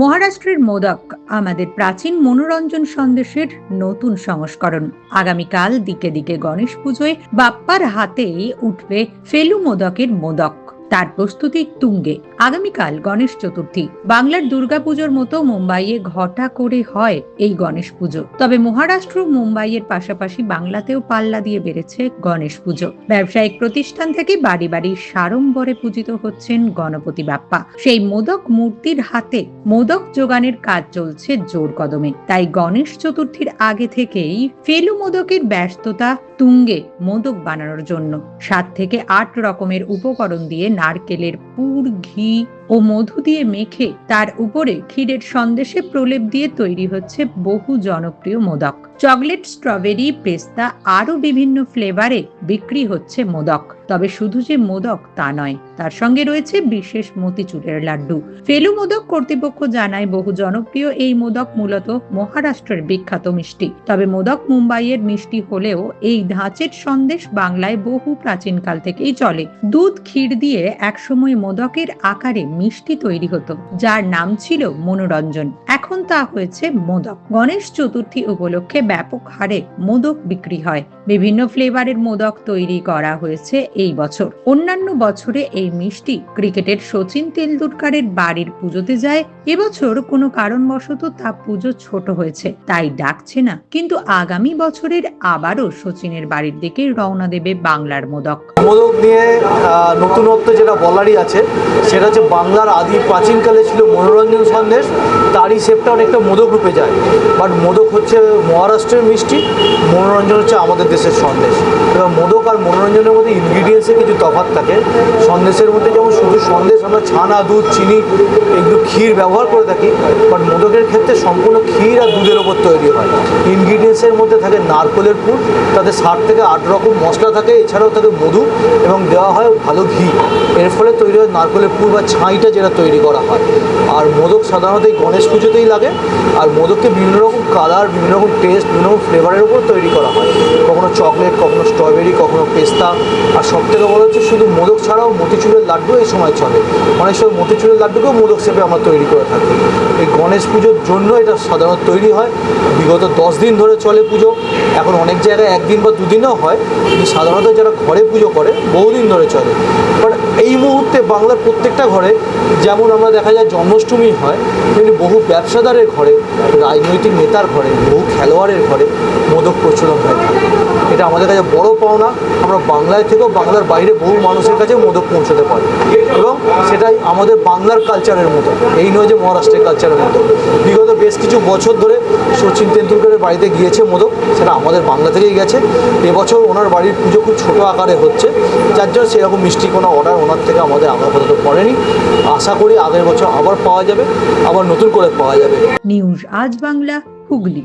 মহারাষ্ট্রের মোদক, আমাদের প্রাচীন মনোরঞ্জন সন্দেশের নতুন সংস্করণ। আগামীকাল দিকে দিকে গণেশ পুজোয় বাপ্পার হাতেই উঠবে ফেলু মোদকের মোদক। তার প্রস্তুতি তুঙ্গে। আগামীকাল গণেশ চতুর্থী। বাংলার দুর্গাপুজোর মতো মুম্বাইয়ে ঘটা করে হয় এই গণেশ পুজো। তবে মহারাষ্ট্র মুম্বাইয়ের পাশাপাশি বাংলাতেও পাল্লা দিয়ে বেড়েছে গণেশ পুজো। ব্যবসায়িক প্রতিষ্ঠান থেকে বাড়ি বাড়ি সাড়ম্বরে পূজিত হচ্ছেন গণপতি বাপ্পা। সেই মোদক মূর্তির হাতে মোদক যোগানের কাজ চলছে জোর কদমে। তাই গণেশ চতুর্থীর আগে থেকেই ফেলু মোদকের ব্যস্ততা তুঙ্গে মোদক বানানোর জন্য। সাত থেকে আট রকমের উপকরণ দিয়ে নারকেলের পুর ঘি ও মধু দিয়ে মেখে তার উপরে ক্ষীরের সন্দেশে প্রলেপ দিয়ে তৈরি হচ্ছে বহু জনপ্রিয় মোদক। চকলেট, স্ট্রবেরি, পেস্তা আরও বিভিন্ন ফ্লেভারে বিক্রি হচ্ছে মোদক। তবে শুধু যে মোদক তা নয়, তার সঙ্গে রয়েছে বিশেষ মতিচুরের লাড্ডু। ফেলু মোদক কর্তৃপক্ষ জানায় বহু জনপ্রিয় এই মোদক মূলত মহারাষ্ট্রের বিখ্যাত মিষ্টি। তবে মোদক মুম্বাইয়ের মিষ্টি হলেও এই ধাঁচের সন্দেশ বাংলায় বহু প্রাচীনকাল থেকেই চলে। দুধ, ক্ষীর দিয়ে একসময় মোদকের আকারে মিষ্টি তৈরি হতো, যার নাম ছিল মনোরঞ্জন। এখন তা হয়েছে মোদক। গণেশ চতুর্থী উপলক্ষে ব্যাপক হারে মোদক বিক্রি হয়। বিভিন্ন ফ্লেভারের মোদক তৈরি করা হয়েছে এই বছর। অন্যান্য বছরে এই মিষ্টি ক্রিকেটের সচিন তেন্ডুলকারের বাড়ির পুজোতে যায়। এবছর কোনো কারণবশত তা পুজো ছোট হয়েছে, তাই ডাকছে না। কিন্তু আগামী বছরের আবারও সচিনের বাড়ির দিকে রওনা দেবে বাংলার মোদক। মোদক নিয়ে নতুনত্ব যেটা বলারই আছে, সেটা হচ্ছে বাংলার আদি প্রাচীনকালে ছিল মনোরঞ্জন সন্দেশ, তারই শেপটা অনেকটা মোদক রূপে যায়। বাট মোদক হচ্ছে মহারাষ্ট্রের মিষ্টি, মনোরঞ্জন হচ্ছে আমাদের দেশের সন্দেশ। এবার মোদক আর মনোরঞ্জনের মধ্যে ইনগ্রিডিয়েন্টসে কিছু তফাৎ থাকে। সন্দেশের মধ্যে যেমন শুধু সন্দেশ, আমরা ছানা, দুধ, চিনি এগুলো ক্ষীর ব্যবহার করে থাকি বাট মোদকের ক্ষেত্রে সম্পূর্ণ ক্ষীর আর দুধের ওপর তৈরি হয়। ইনগ্রিডিয়েন্টসের মধ্যে থাকে নারকলের পুর, তাতে ষাট থেকে আট রকম মশলা থাকে, এছাড়াও থাকে মধু এবং দেওয়া হয় ভালো ঘি। এর ফলে তৈরি হয় নারকলের পুর বা ছাইটা যেটা তৈরি করা হয়। আর সাধারণত এই গণেশ পুজোতেই লাগে। আর মোদককে বিভিন্ন রকম কালার বিভিন্ন রকম টেস্ট বিভিন্ন রকম ফ্লেভারের উপর তৈরি করা হয়। কখনো চকলেট কখনো স্ট্রবেরি কখনো পেস্তা আর সব থেকে বড় হচ্ছে শুধু মোদক ছাড়াও মতিচুরের লাড্ডু এই সময় চলে। অনেক সময় মতিচুরের লাড্ডুকেও মোদক শেপে আমরা তৈরি করে থাকি। এই গণেশ পুজোর জন্য এটা সাধারণত তৈরি হয়। বিগত দশ দিন ধরে চলে পুজো। এখন অনেক জায়গায় একদিন বা দুদিনও হয়। কিন্তু সাধারণত যারা ঘরে পুজো করে, বহুদিন ধরে চলে। বাট এই মুহূর্তে বাংলার প্রত্যেকটা ঘরে যেমন আমরা দেখা যায় জন্মাষ্টমী হয় তেমনি বহু ব্যবসাদারের ঘরে, রাজনৈতিক নেতার ঘরে, বহু খেলোয়াড়ের ঘরে মোদক প্রচলন হয়ে থাকে। এটা আমাদের কাছে বড় পাওনা। আমরা বাংলায় থেকেও বাংলার বাইরে বহু মানুষের কাছে মোদক পৌঁছাতে পারি। এবং সেটাই আমাদের বাংলার কালচারের মতো এই নয় যে মহারাষ্ট্রের কালচারের মতো বিগত বেশ কিছু বছর ধরে সচিন তেন্ডুলকারের বাড়িতে গিয়েছে মোদক। সেটা আমাদের বাংলা থেকেই গেছে। এবছর ওনার বাড়ির পুজো খুব ছোটো আকারে হচ্ছে। যার জন্য সেরকম মিষ্টি কোনো অর্ডার ওনার থেকে আমাদের আপাতত পড়েনি। আশা করি আগের বছর আবার পাওয়া যাবে। আবার নতুন করে পাওয়া যাবে। নিউজ আজ বাংলা হুগলি।